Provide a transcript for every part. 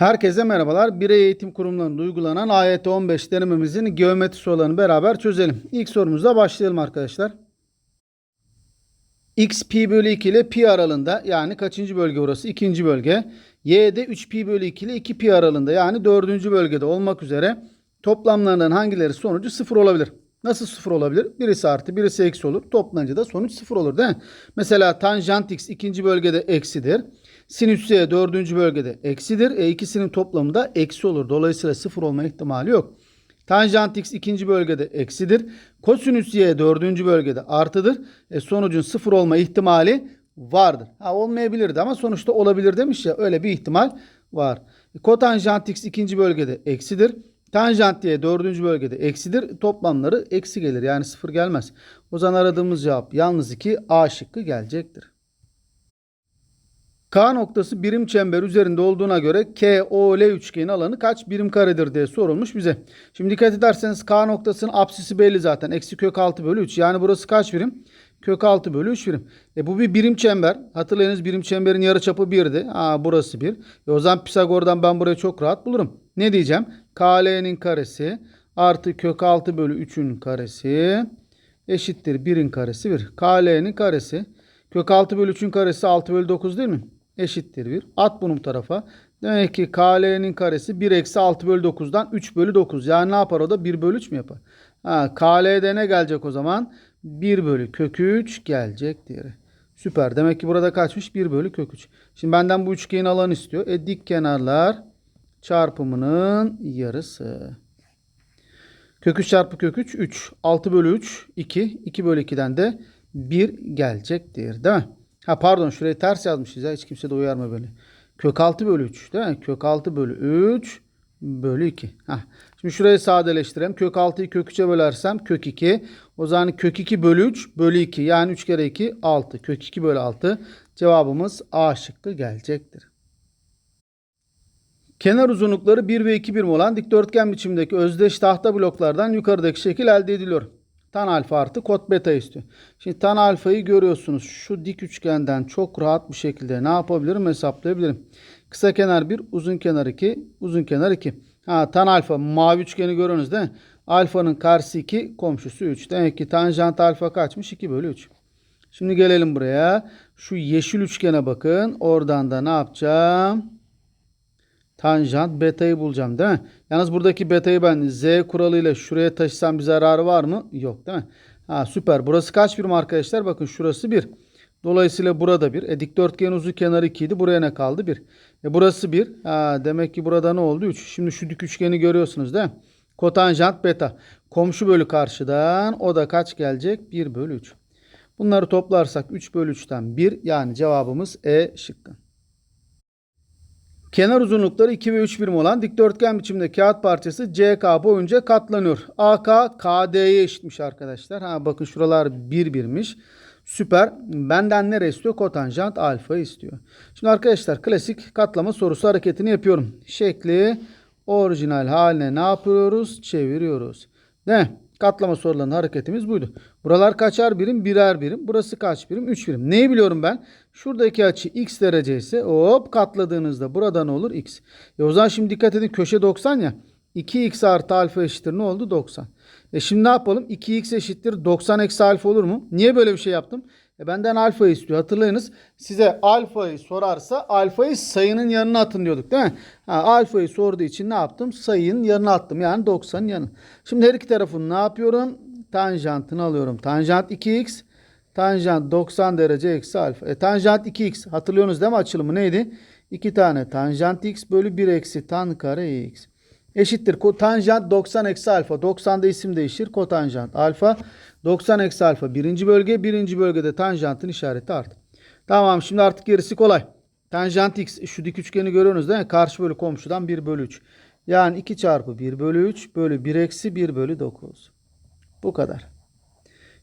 Herkese merhabalar. Birey eğitim kurumlarında uygulanan AYT 15 denememizin geometri sorularını beraber çözelim. İlk sorumuzla başlayalım arkadaşlar. X pi bölü 2 ile pi aralığında yani kaçıncı bölge orası? İkinci bölge. Y'de 3 pi bölü 2 ile 2 pi aralığında yani dördüncü bölgede olmak üzere toplamlarından hangileri sonucu sıfır olabilir? Nasıl sıfır olabilir? Birisi artı birisi eksi olur. Toplanınca da sonuç sıfır olur değil mi? Mesela tanjant x ikinci bölgede eksidir. Sinüs y dördüncü bölgede eksidir. E ikisinin toplamı da eksi olur. Dolayısıyla sıfır olma ihtimali yok. Tanjant x ikinci bölgede eksidir. Kosinüs y dördüncü bölgede artıdır. E sonucun sıfır olma ihtimali vardır. Ha olmayabilirdi ama sonuçta olabilir demiş ya öyle bir ihtimal var. E, kotanjant x ikinci bölgede eksidir. Tanjant y dördüncü bölgede eksidir. Toplamları eksi gelir. Yani sıfır gelmez. O zaman aradığımız cevap yalnız 2 A şıkkı gelecektir. K noktası birim çember üzerinde olduğuna göre KOL üçgeni alanı kaç birim karedir diye sorulmuş bize. Şimdi dikkat ederseniz K noktasının apsisi belli zaten. Eksi kök 6 bölü 3. Yani burası kaç birim? Kök 6 bölü 3 birim. E bu bir birim çember. Hatırlayınız birim çemberin yarıçapı 1'di. Ha burası 1. E o zaman Pisagor'dan ben burayı çok rahat bulurum. Ne diyeceğim? KL'nin karesi artı kök 6 bölü 3'ün karesi eşittir 1'in karesi 1. KL'nin karesi kök 6 bölü 3'ün karesi 6 bölü 9 değil mi? Eşittir 1. At bunu bu tarafa. Demek ki KL'nin karesi 1 eksi 6 bölü 9'dan 3 bölü 9. Yani ne yapar o da 1 bölü 3 mü yapar? Ha, KL'de ne gelecek o zaman? 1 bölü kök 3 gelecek diğeri. Süper. Demek ki burada kaçmış? 1 bölü kök 3. Şimdi benden bu üçgenin alanı istiyor. E dik kenarlar çarpımının yarısı. Kök 3 çarpı kök 3 3. 6 bölü 3 2. 2 bölü 2'den de 1 gelecektir. Değil mi? Ha pardon şurayı ters yazmışız ya. Hiç kimse de uyarma beni. Kök 6 bölü 3 değil mi? Kök 6 bölü 3 bölü 2. Heh. Şimdi şurayı sadeleştirelim. Kök 6'yı kök 3'e bölersem kök 2. O zaman kök 2 bölü 3 bölü 2. Yani 3 kere 2 6. Kök 2 bölü 6. Cevabımız A şıkkı gelecektir. Kenar uzunlukları 1 ve 2 birim olan dikdörtgen biçimdeki özdeş tahta bloklardan yukarıdaki şekil elde ediliyor. Tan alfa artı kot beta istiyor. Şimdi tan alfayı görüyorsunuz. Şu dik üçgenden çok rahat bir şekilde ne yapabilirim hesaplayabilirim. Kısa kenar 1, uzun kenar 2, uzun kenar 2. Ha, tan alfa mavi üçgeni görüyorsunuz değil mi? Alfanın karşısı 2, komşusu 3. Demek ki tanjant alfa kaçmış? 2 bölü 3. Şimdi gelelim buraya. Şu yeşil üçgene bakın. Oradan da ne yapacağım? Tanjant beta'yı bulacağım değil mi? Yalnız buradaki beta'yı ben z kuralıyla şuraya taşısam bir zararı var mı? Yok değil mi? Ha süper. Burası kaç birim arkadaşlar? Bakın şurası 1. Dolayısıyla burada 1. E dikdörtgen uzun kenarı 2 idi. Buraya ne kaldı? 1. E burası 1. Ha, demek ki burada ne oldu? 3. Şimdi şu dik üçgeni görüyorsunuz değil mi? Kotanjant beta. Komşu bölü karşıdan o da kaç gelecek? 1 bölü 3. Bunları toplarsak 3 bölü 3'ten 1 yani cevabımız E şıkkı. Kenar uzunlukları 2 ve 3 birim olan dikdörtgen biçimde kağıt parçası CK boyunca katlanıyor. AK KD'ye eşitmiş arkadaşlar. Ha bakın şuralar 1 birmiş. Süper. Benden ne istiyor? Kotanjant alfa istiyor. Şimdi arkadaşlar klasik katlama sorusu hareketini yapıyorum. Şekli orijinal haline ne yapıyoruz? Çeviriyoruz. Ne? Katlama sorularının hareketimiz buydu. Buralar kaçar birim? Birer birim. Burası kaç birim? 3 birim. Neyi biliyorum ben? Şuradaki açı x derece ise hop katladığınızda burada ne olur? x. E o zaman şimdi dikkat edin köşe 90 ya. 2x artı alfa eşittir ne oldu? 90. E şimdi ne yapalım? 2x eşittir 90 eksi alfa olur mu? Niye böyle bir şey yaptım? E benden alfa istiyor. Hatırlayınız size alfayı sorarsa alfayı sayının yanına atın diyorduk değil mi? Ha, alfayı sorduğu için ne yaptım? Sayının yanına attım. Yani 90'ın yanına. Şimdi her iki tarafını ne yapıyorum? Tanjantını alıyorum. Tanjant 2x Tanjant 90 derece eksi alfa. E, tanjant 2x. Hatırlıyorsunuz değil mi açılımı neydi? 2 tane tanjant x bölü 1 eksi tan kare x. Eşittir. Tanjant 90 eksi alfa. 90'da isim değişir. Kotanjant alfa. 90 eksi alfa birinci bölge. Birinci bölgede tanjantın işareti artı. Tamam şimdi artık gerisi kolay. Tanjant x şu dik üçgeni görüyorsunuz değil mi? Karşı bölü komşudan 1 bölü 3. Yani 2 çarpı 1 bölü 3 bölü 1 eksi 1 bölü 9. Bu kadar.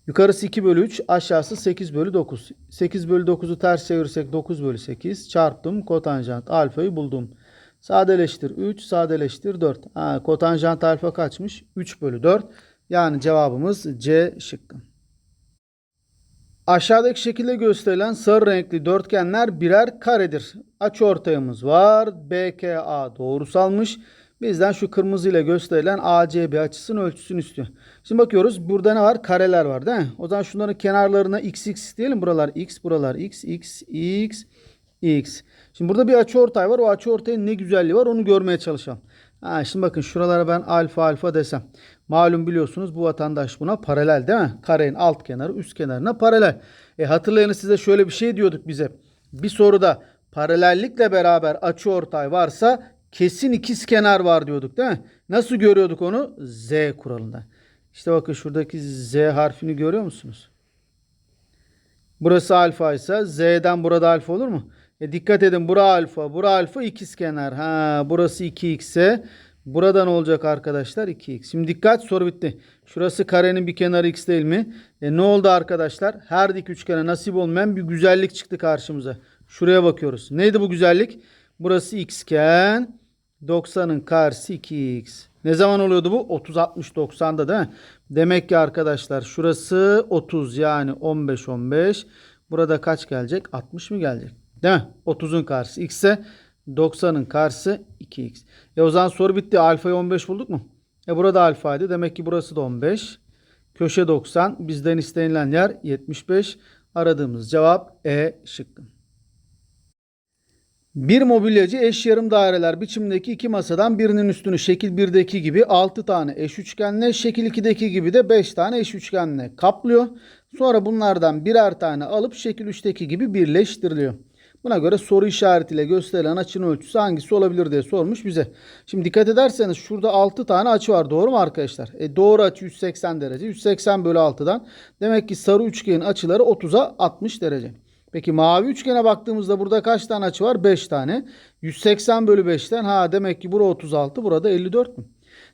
Yukarısı 2 bölü 3 aşağısı 8 bölü 9. 8 bölü 9'u ters çevirirsek 9 bölü 8 çarptım kotanjant alfayı buldum. Sadeleştir 3 sadeleştir 4. Ha, kotanjant alfa kaçmış? 3 bölü 4. Yani cevabımız C şıkkı. Aşağıdaki şekilde gösterilen sarı renkli dörtgenler birer karedir. Açıortayımız var. BKA doğrusalmış. Bizden şu kırmızı ile gösterilen ACB açısının ölçüsünü istiyor. Şimdi bakıyoruz. Burada ne var? Kareler var değil mi? O zaman şunların kenarlarına XX diyelim. Buralar X, buralar X, X, X, X. Şimdi burada bir açıortay var. O açıortayın ne güzelliği var onu görmeye çalışalım. Ha, şimdi bakın şuralara ben alfa alfa desem. Malum biliyorsunuz bu vatandaş buna paralel değil mi? Karenin alt kenarı üst kenarına paralel. E hatırlayınız size şöyle bir şey diyorduk bize. Bir soruda paralellikle beraber açıortay varsa kesin ikiz kenar var diyorduk değil mi? Nasıl görüyorduk onu? Z kuralında. İşte bakın şuradaki Z harfini görüyor musunuz? Burası alfa ise Z'den burada alfa olur mu? E dikkat edin bura alfa, bura alfa ikiz kenar. Ha burası 2x ise burada ne olacak arkadaşlar? 2x. Şimdi dikkat soru bitti. Şurası karenin bir kenarı x değil mi? E ne oldu arkadaşlar? Her dik üçgene nasip olmayan bir güzellik çıktı karşımıza. Şuraya bakıyoruz. Neydi bu güzellik? Burası x iken 90'ın karşısı 2x. Ne zaman oluyordu bu? 30 60 90'da değil mi? Demek ki arkadaşlar şurası 30 yani 15 15. Burada kaç gelecek? 60 mı gelecek? Değil mi? 30'un karşısı x ise 90'ın karşısı 2x. E o zaman soru bitti. Alfayı 15 bulduk mu? E burada alfaydı. Demek ki burası da 15. Köşe 90. Bizden istenilen yer 75. Aradığımız cevap E şıkkı. Bir mobilyacı eş yarım daireler biçimdeki iki masadan birinin üstünü şekil 1'deki gibi 6 tane eş üçgenle, şekil 2'deki gibi de 5 tane eş üçgenle kaplıyor. Sonra bunlardan birer tane alıp şekil 3'teki gibi birleştiriliyor. Buna göre soru işaretiyle gösterilen açının ölçüsü hangisi olabilir diye sormuş bize. Şimdi dikkat ederseniz şurada 6 tane açı var. Doğru mu arkadaşlar? E doğru açı 180 derece. 180 bölü 6'dan. Demek ki sarı üçgenin açıları 30'a 60 derece. Peki mavi üçgene baktığımızda burada kaç tane açı var? 5 tane. 180 bölü 5'ten ha demek ki burada 36 burada 54 mü?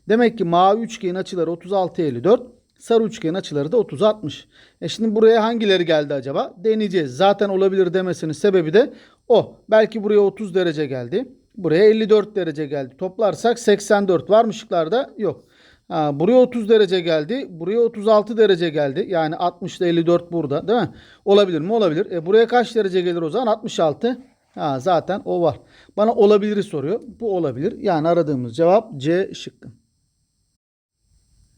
Demek ki mavi üçgenin açıları 36 54. Sarı üçgenin açıları da 30 60. E şimdi buraya hangileri geldi acaba? Deneyeceğiz. Zaten olabilir demesinin sebebi de o. Belki buraya 30 derece geldi. Buraya 54 derece geldi. Toplarsak 84 var mı şıklarda? Yok. Ha, buraya 30 derece geldi. Buraya 36 derece geldi. Yani 60 ile 54 burada değil mi? Olabilir mi? Olabilir. E buraya kaç derece gelir o zaman? 66. Ha, zaten o var. Bana olabiliri soruyor. Bu olabilir. Yani aradığımız cevap C şıkkı.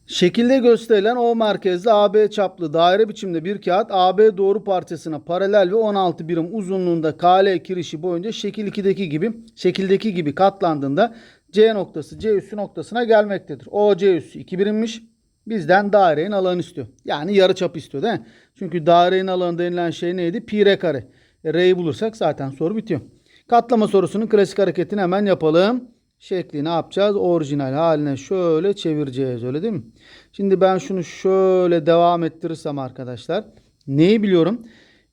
Şekilde gösterilen O merkezli AB çaplı daire biçimde bir kağıt AB doğru parçasına paralel ve 16 birim uzunluğunda KL kirişi boyunca şekil 2'deki gibi şekildeki gibi katlandığında C noktası C üssü noktasına gelmektedir. O C üssü 2 birimmiş. Bizden dairenin alanı istiyor. Yani yarı çap istiyor değil mi? Çünkü dairenin alanı denilen şey neydi? Pi r kare. E, R'yi bulursak zaten soru bitiyor. Katlama sorusunun klasik hareketini hemen yapalım şekli ne yapacağız? Orijinal haline şöyle çevireceğiz öyle değil mi? Şimdi ben şunu şöyle devam ettirirsem arkadaşlar neyi biliyorum?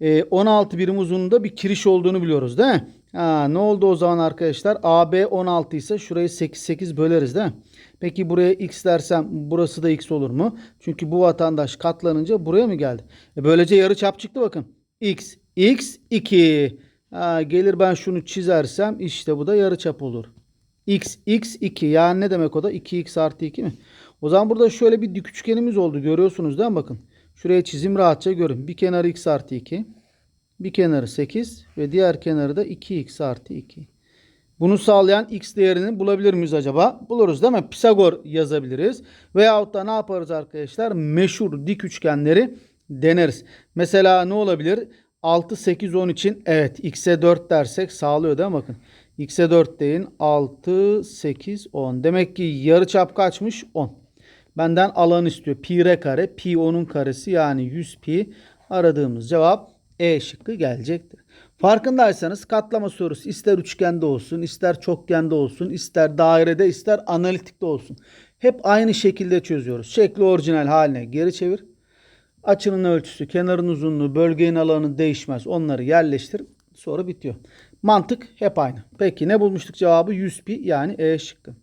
Ee, 16 birim uzunluğunda bir kiriş olduğunu biliyoruz değil mi? Ha, ne oldu o zaman arkadaşlar? AB 16 ise şurayı 8 8 böleriz değil mi? Peki buraya x dersem burası da x olur mu? Çünkü bu vatandaş katlanınca buraya mı geldi? E böylece yarı çap çıktı bakın. x x 2 ha, gelir ben şunu çizersem işte bu da yarı çap olur x x 2 yani ne demek o da 2x artı 2 mi? O zaman burada şöyle bir dik üçgenimiz oldu görüyorsunuz değil mi bakın. Şuraya çizim rahatça görün. Bir kenarı x artı 2. Bir kenarı 8 ve diğer kenarı da 2x artı 2. Bunu sağlayan x değerini bulabilir miyiz acaba? Buluruz değil mi? Pisagor yazabiliriz. Veyahut da ne yaparız arkadaşlar? Meşhur dik üçgenleri deneriz. Mesela ne olabilir? 6, 8, 10 için evet x'e 4 dersek sağlıyor değil mi? Bakın. X'e 4 deyin. 6, 8, 10. Demek ki yarı çap kaçmış? 10. Benden alan istiyor. Pi r kare. Pi 10'un karesi yani 100 pi. Aradığımız cevap E şıkkı gelecektir. Farkındaysanız katlama sorusu ister üçgende olsun, ister çokgende olsun, ister dairede, ister analitikte olsun. Hep aynı şekilde çözüyoruz. Şekli orijinal haline geri çevir. Açının ölçüsü, kenarın uzunluğu, bölgenin alanı değişmez. Onları yerleştir. Soru bitiyor. Mantık hep aynı. Peki ne bulmuştuk cevabı? 100 pi yani E şıkkı.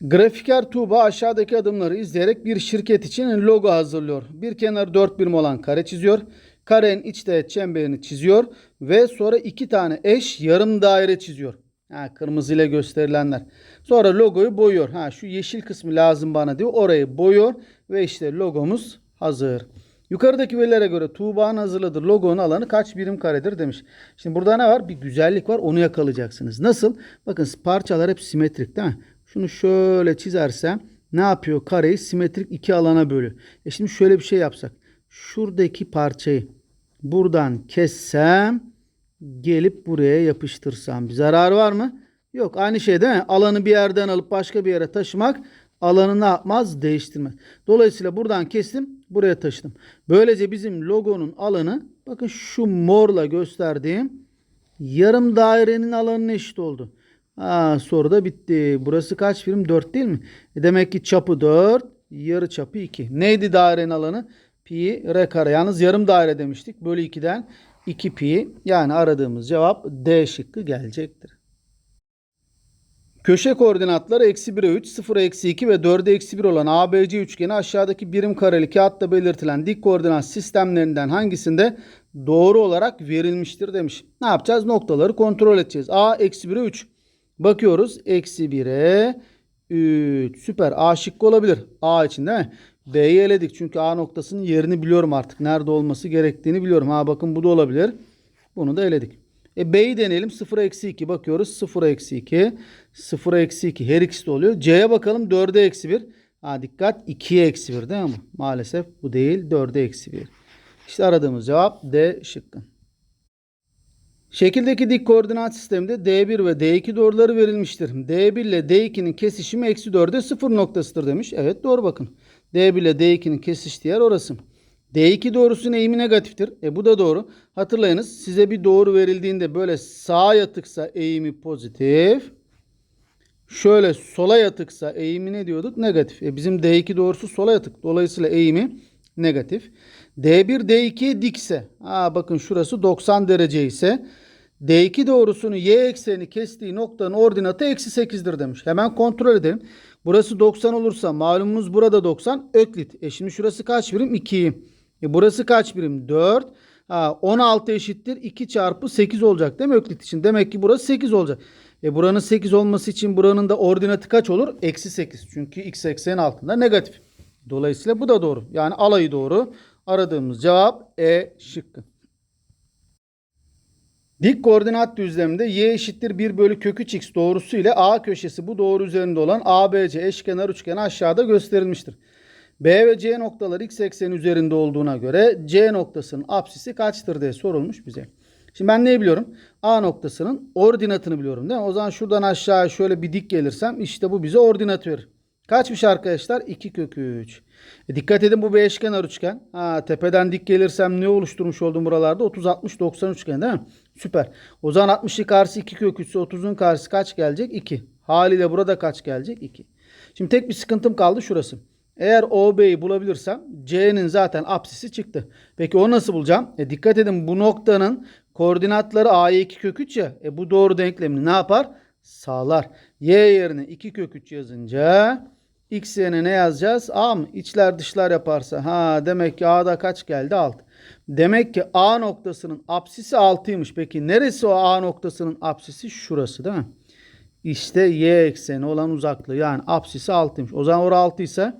Grafiker Tuğba aşağıdaki adımları izleyerek bir şirket için logo hazırlıyor. Bir kenarı 4 birim olan kare çiziyor. Karenin iç teğet çemberini çiziyor ve sonra iki tane eş yarım daire çiziyor. Ha, kırmızı ile gösterilenler. Sonra logoyu boyuyor. Ha, şu yeşil kısmı lazım bana diyor. Orayı boyuyor ve işte logomuz hazır. Yukarıdaki verilere göre Tuğba'nın hazırladığı logonun alanı kaç birim karedir demiş. Şimdi burada ne var? Bir güzellik var. Onu yakalayacaksınız. Nasıl? Bakın parçalar hep simetrik değil mi? Şunu şöyle çizersem ne yapıyor? Kareyi simetrik iki alana bölüyor. E şimdi şöyle bir şey yapsak. Şuradaki parçayı buradan kessem gelip buraya yapıştırsam bir zarar var mı? Yok. Aynı şey değil mi? Alanı bir yerden alıp başka bir yere taşımak alanı ne yapmaz? Değiştirmez. Dolayısıyla buradan kestim. Buraya taşıdım. Böylece bizim logonun alanı bakın şu morla gösterdiğim yarım dairenin alanına eşit oldu. Ha, soru da bitti. Burası kaç birim? 4 değil mi? E demek ki çapı 4, yarı çapı 2. Neydi dairenin alanı? Pi r kare. Yalnız yarım daire demiştik. Bölü 2'den 2 pi. Yani aradığımız cevap D şıkkı gelecektir. Köşe koordinatları eksi 1'e 3, 0'a eksi 2 ve 4'e eksi 1 olan ABC üçgeni aşağıdaki birim kareli kağıtta belirtilen dik koordinat sistemlerinden hangisinde doğru olarak verilmiştir demiş. Ne yapacağız? Noktaları kontrol edeceğiz. A eksi 1'e 3. Bakıyoruz. Eksi 1'e 3. Süper. A şıkkı olabilir. A için değil mi? B'yi eledik. Çünkü A noktasının yerini biliyorum artık. Nerede olması gerektiğini biliyorum. Ha bakın bu da olabilir. Bunu da eledik. E B'yi deneyelim. 0'a eksi 2 bakıyoruz. 0'a eksi 2. 0'a eksi 2. Her ikisi de oluyor. C'ye bakalım. 4'e eksi 1. Ha dikkat. 2'ye eksi 1 değil mi? Maalesef bu değil. 4'e eksi 1. İşte aradığımız cevap D şıkkı. Şekildeki dik koordinat sisteminde D1 ve D2 doğruları verilmiştir. D1 ile D2'nin kesişimi eksi 4'e 0 noktasıdır demiş. Evet doğru bakın. D1 ile D2'nin kesiştiği yer orası. D2 doğrusunun eğimi negatiftir. E bu da doğru. Hatırlayınız size bir doğru verildiğinde böyle sağa yatıksa eğimi pozitif. Şöyle sola yatıksa eğimi ne diyorduk? Negatif. E bizim D2 doğrusu sola yatık. Dolayısıyla eğimi negatif. D1 D2'ye dikse. Aa, bakın şurası 90 derece ise D2 doğrusunun y ekseni kestiği noktanın ordinatı eksi 8'dir demiş. Hemen kontrol edelim. Burası 90 olursa malumumuz burada 90 öklit. E şimdi şurası kaç birim? 2. E burası kaç birim? 4. Ha, 16 eşittir 2 çarpı 8 olacak değil mi öklit için? Demek ki burası 8 olacak. E buranın 8 olması için buranın da ordinatı kaç olur? Eksi 8. Çünkü x eksenin altında negatif. Dolayısıyla bu da doğru. Yani alayı doğru. Aradığımız cevap E şıkkı. Dik koordinat düzleminde y eşittir 1 bölü kök 3 x doğrusu ile A köşesi bu doğru üzerinde olan ABC eşkenar üçgeni aşağıda gösterilmiştir. B ve C noktaları x ekseni üzerinde olduğuna göre C noktasının apsisi kaçtır diye sorulmuş bize. Şimdi ben neyi biliyorum? A noktasının ordinatını biliyorum değil mi? O zaman şuradan aşağıya şöyle bir dik gelirsem işte bu bize ordinat verir. Kaçmış arkadaşlar? 2 kök 3. E dikkat edin bu bir eşkenar üçgen. Ha, tepeden dik gelirsem ne oluşturmuş oldum buralarda? 30, 60, 90 üçgen değil mi? Süper. O zaman 60'ın karşısı 2 kök 3 ise 30'un karşısı kaç gelecek? 2. Haliyle burada kaç gelecek? 2. Şimdi tek bir sıkıntım kaldı şurası. Eğer OB'yi bulabilirsem C'nin zaten apsisi çıktı. Peki o nasıl bulacağım? E dikkat edin bu noktanın koordinatları A'ya 2 kök 3 ya. E bu doğru denklemini ne yapar? Sağlar. Y yerine 2 kök 3 yazınca x yerine ne yazacağız? A mı? İçler dışlar yaparsa. Ha demek ki A'da kaç geldi? 6. Demek ki A noktasının apsisi 6'ymış. Peki neresi o A noktasının apsisi? Şurası değil mi? İşte y ekseni olan uzaklığı yani apsisi 6'ymış. O zaman orası 6 ise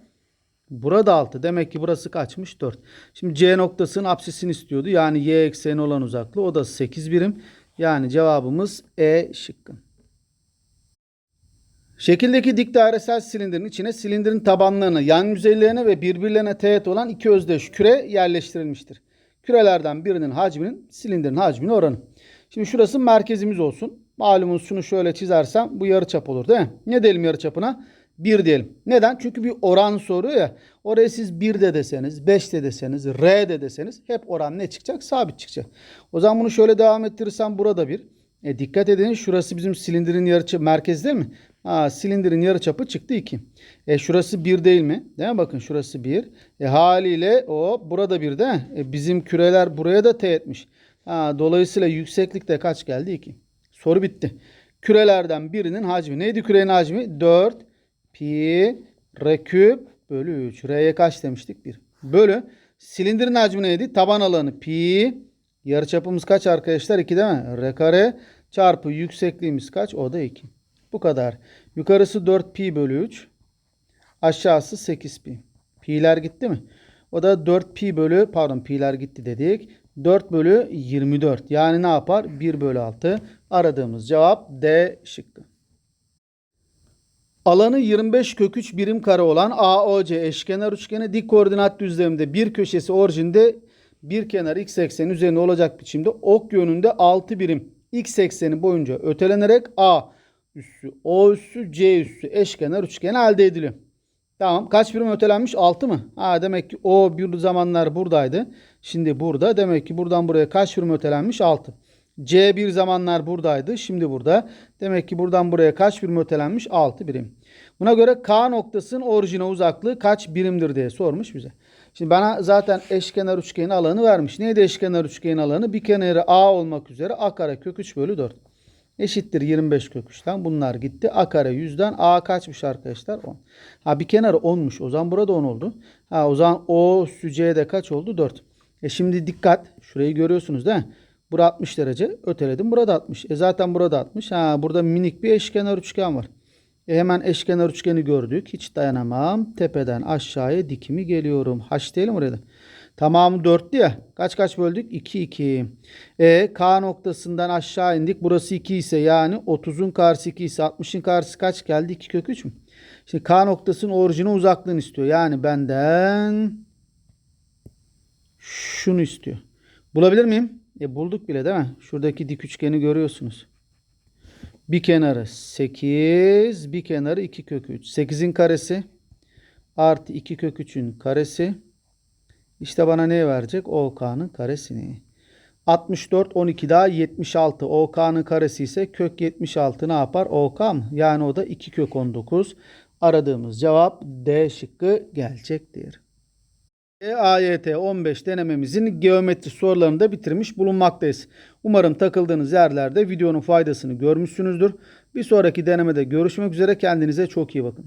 burada 6. Demek ki burası kaçmış? 4. Şimdi C noktasının apsisini istiyordu. Yani y ekseni olan uzaklığı o da 8 birim. Yani cevabımız E şıkkı. Şekildeki dik dairesel silindirin içine silindirin tabanlarına, yan yüzeylerine ve birbirlerine teğet olan iki özdeş küre yerleştirilmiştir. Kürelerden birinin hacminin silindirin hacmine oranı. Şimdi şurası merkezimiz olsun. Malumunuz şunu şöyle çizersem bu yarıçap olur değil mi? Ne diyelim yarıçapına? 1 diyelim. Neden? Çünkü bir oran soruyor ya. Oraya siz 1 de deseniz, 5 de deseniz, R de deseniz hep oran ne çıkacak? Sabit çıkacak. O zaman bunu şöyle devam ettirirsem burada 1. E dikkat edin şurası bizim silindirin yarıçapı merkez değil mi? Ha, silindirin yarıçapı çıktı 2. E şurası 1 değil mi? Değil mi? Bakın şurası 1. E haliyle o burada 1 değil mi? E, bizim küreler buraya da teğetmiş. Ha, dolayısıyla yükseklik de kaç geldi? 2. Soru bitti. Kürelerden birinin hacmi. Neydi kürenin hacmi? 4 pi r küp bölü 3. R'ye kaç demiştik? 1. Bölü. Silindirin hacmi neydi? Taban alanı pi. Yarıçapımız kaç arkadaşlar? 2 değil mi? R kare çarpı yüksekliğimiz kaç? O da 2. Bu kadar. Yukarısı 4 pi bölü 3. Aşağısı 8 pi. Pi'ler gitti mi? O da 4 pi bölü pardon pi'ler gitti dedik. 4 bölü 24. Yani ne yapar? 1 bölü 6. Aradığımız cevap D şıkkı. Alanı 25 kök 3 birim kare olan AOC eşkenar üçgeni dik koordinat düzleminde bir köşesi orijinde bir kenar x ekseni üzerinde olacak biçimde ok yönünde 6 birim x ekseni boyunca ötelenerek A üssü, O üssü, C üssü eşkenar üçgeni elde ediliyor. Tamam. Kaç birim ötelenmiş? 6 mı? Ha demek ki o bir zamanlar buradaydı. Şimdi burada. Demek ki buradan buraya kaç birim ötelenmiş? 6. C bir zamanlar buradaydı. Şimdi burada. Demek ki buradan buraya kaç birim ötelenmiş? 6 birim. Buna göre K noktasının orijine uzaklığı kaç birimdir diye sormuş bize. Şimdi bana zaten eşkenar üçgenin alanı vermiş. Neydi eşkenar üçgenin alanı? Bir kenarı A olmak üzere A kare kök 3 bölü 4. Eşittir 25 kök 3'ten. Bunlar gitti. A kare 100'den A kaçmış arkadaşlar? 10. Ha bir kenarı 10'muş. O zaman burada 10 oldu. Ha o zaman O üssü C'de kaç oldu? 4. E şimdi dikkat. Şurayı görüyorsunuz değil mi? Bura 60 derece. Öteledim. Burada 60. E zaten burada 60. Ha burada minik bir eşkenar üçgen var. E hemen eşkenar üçgeni gördük. Hiç dayanamam. Tepeden aşağıya dikimi geliyorum. H diyelim oraya. Tamamı 4'tü ya. Kaç kaç böldük? 2 2. E K noktasından aşağı indik. Burası 2 ise yani 30'un karşısı 2 ise 60'ın karşısı kaç geldi? 2 kök 3 mü? Şimdi K noktasının orijine uzaklığını istiyor. Yani benden şunu istiyor. Bulabilir miyim? E bulduk bile değil mi? Şuradaki dik üçgeni görüyorsunuz. Bir kenarı 8, bir kenarı 2 kök 3. 8'in karesi artı 2 kök 3'ün karesi. İşte bana ne verecek? OK'nın karesini. 64, 12 daha 76. OK'nın karesi ise kök 76 ne yapar? OK mı? Yani o da 2 kök 19. Aradığımız cevap D şıkkı gelecektir. E, AYT 15 denememizin geometri sorularını da bitirmiş bulunmaktayız. Umarım takıldığınız yerlerde videonun faydasını görmüşsünüzdür. Bir sonraki denemede görüşmek üzere. Kendinize çok iyi bakın.